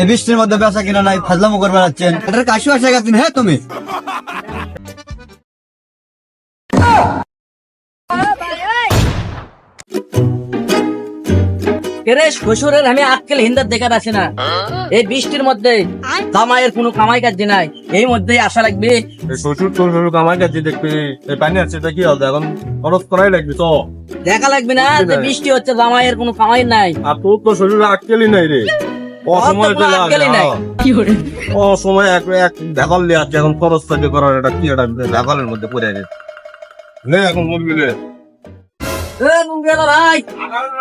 এই বৃষ্টির মধ্যে বেচা কিনা নাই ফাজলামো করে বেড়াচ্ছেন। এটার কাশি আসে গেছেন হ্যাঁ তুমি? কেরে শ্বশুরের আমি আজকাল হিন্দার দেখা পাচ্ছি না। এই বৃষ্টির মধ্যে জামাইয়ের কোনো কামাই কাজ নাই। এই মধ্যেই আশা লাগবে। শ্বশুর তোর শ্বশুর আমার কাছে দেখবি এই পানি আছে এটা কি হবে? এখন খরচ করাই লাগবে তো দেখা লাগবে না যে বৃষ্টি হচ্ছে জামাইয়ের কোনো কামাই নাই। আর তোর তো শ্বশুর আটকেলি নাই রে। অসময় অত বড় অসময় এক এক দেখাল লিয়ে আছে এখন খরচ থাকে করার এটা কি এটা দেখালের মধ্যে পড়ে গেছে নে এখন বলবি রে ভাই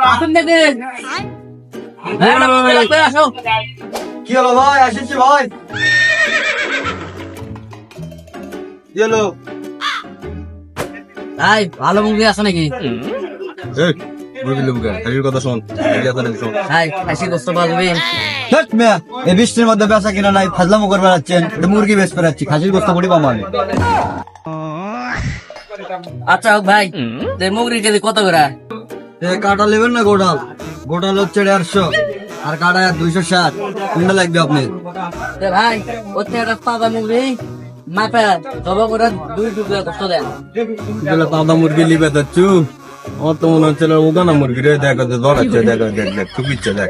আসুন দেখে। হ্যাঁ, কি হলো ভাই আসিছি ভাই? কি হলো? ভাই ভালো মুঙ্গি আছে নাকি? কথা শোন। এই বৃষ্টির মধ্যে বেচা কিনা নাই ফাজলামো করে বেড়াচ্ছেন এটা মুরগি বেচ বেড়াচ্ছি খাসির গোস্ত মুড়ি পাবো আমি। আচ্ছা হোক ভাই মুগরি কেজি কত করে? এ কাটা নেবেন না গোটাল? গোটাল হচ্ছে দেড়শো আর কাটা দুইশো ষাট। কোনটা লাগবে আপনি। এ ভাই হচ্ছে একটা তাজা মুগরি মাপে তবে করে দুই টুকরা গোস্ত দেন। তাদা মুরগি লিবে যাচ্ছু আমার তো মনে হচ্ছে ওগানা মুরগি রে দেখা ধরাচ্ছে দেখা দেখ দেখ টুকিচ্ছে দেখ।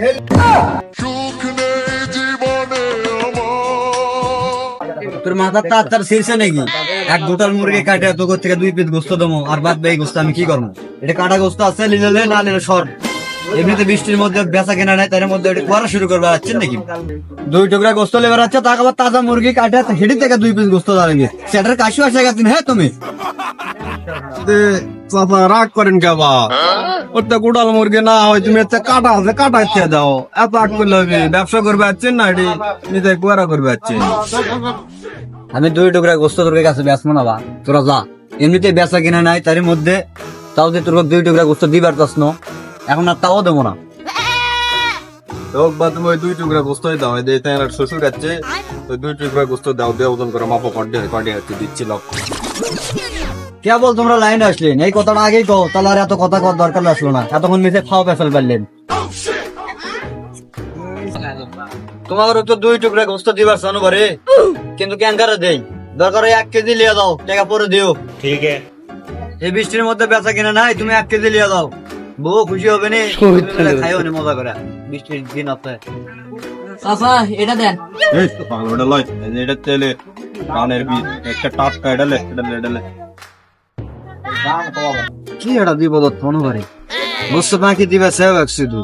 তোর মাথার তার তার শীর্ষে নাকি? এক গোটাল মুরগি কাটে তো থেকে দুই পিস গোস্ত দেবো আর বাদ বাই গোস্ত আমি কি করব? এটা কাটা গোস্ত আছে নিলে লে, না নিলে সর। এমনিতে বৃষ্টির মধ্যে বেচা কেনা নাই তার মধ্যে এটা করা শুরু করবে যাচ্ছেন নাকি? দুই টুকরা গোস্ত লেবার আছে তাকে আবার তাজা মুরগি কাটে হেঁটে থেকে দুই পিস গোস্ত দাঁড়িয়ে সেটার কাশি আসে গেছেন হ্যাঁ তুমি? চাচা রাগ করেন কে বা? ওটা গোটাল মুরগি না হয় তুমি একটা কাটা আছে কাটা দাও। এত আগ করলে হবে। ব্যবসা করবে আছেন না এটি? নিজে কুয়ারা করবে আছেন। আমি দুই টুকরা গোস্ত তোর কাছে বেচবো না বা? তোরা যা। এমনিতে বেচা কিনা নাই তারই মধ্যে তাও যে তোর দুই টুকরা গোস্ত দিবার চাস ন, এখন আর তাও দেবো না। হোক বা তুমি ওই দুই টুকরা গোস্ত দাও। এই যে শ্বশুর আছে ওই দুই টুকরা গোস্ত দাও দেও ওজন করে মাপো কটে দিচ্ছি লোক। কেবল তোমরা লাইনে আসলেন এই কথাটা আগেই কও তাহলে আর এত কথা কর দরকার আসলো না। এতক্ষণ নিচে খাওয়া পেছাল পারলেন তোমার তো দুই টুকরা গোস্ত দিবার চানো পারে কিন্তু ক্যাঙ্কারে দেই। দরকার হয় এক কেজি লিয়ে দাও টাকা পরে দিও। ঠিক এই বৃষ্টির মধ্যে বেচা কিনা নাই তুমি এক কেজি লিয়ে দাও। বউ খুশি হবে নি খাইও নি মজা করে বৃষ্টির দিন আছে। চাচা এটা দেন। এই তো পাগল ওটা লয় এটা তেলে কানের বীজ একটা টাটকা এটা লে এটা লে এটা লে। কি এটা দিব মনে করে বুঝতে বাকি দিবা এক শুধু।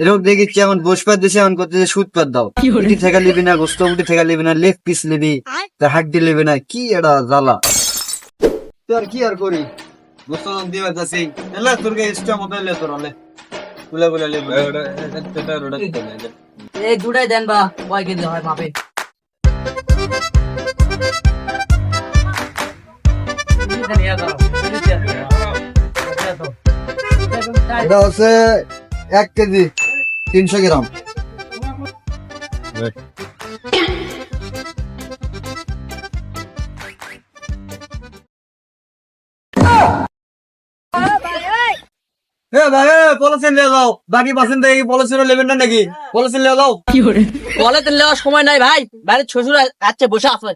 এরকম দেখি কেমন বসপাত দিছে এমন করতে যে সুদ পাত দাও উটি থেকে লিবি না গোস্ত উটি থেকে লিবি না লেগ পিস লিবি তার হাড্ডি লিবি না কি এটা জ্বালা? তোর কি আর করি? গোস্ত দিবা যাচ্ছি এলা তোর কে ইচ্ছা মতো লে তোর লে গুলা গুলা লিবি। এটা এটা এটা ওটা তেলে এটা। এই দুটাই দেন বা কয় কেজি হয় মাপে? এটা হচ্ছে এক কেজি তিনশো গ্রাম। এ ভাই পলিসিন লিয়ে যাও। বাকি পার্সেন্ট দেখি পলিসিন নেবেন না নাকি? পলিসিন লিয়ে যাও। কলে তেল নেওয়ার সময় নাই ভাই বাড়ির শ্বশুর আছে বসে আছে।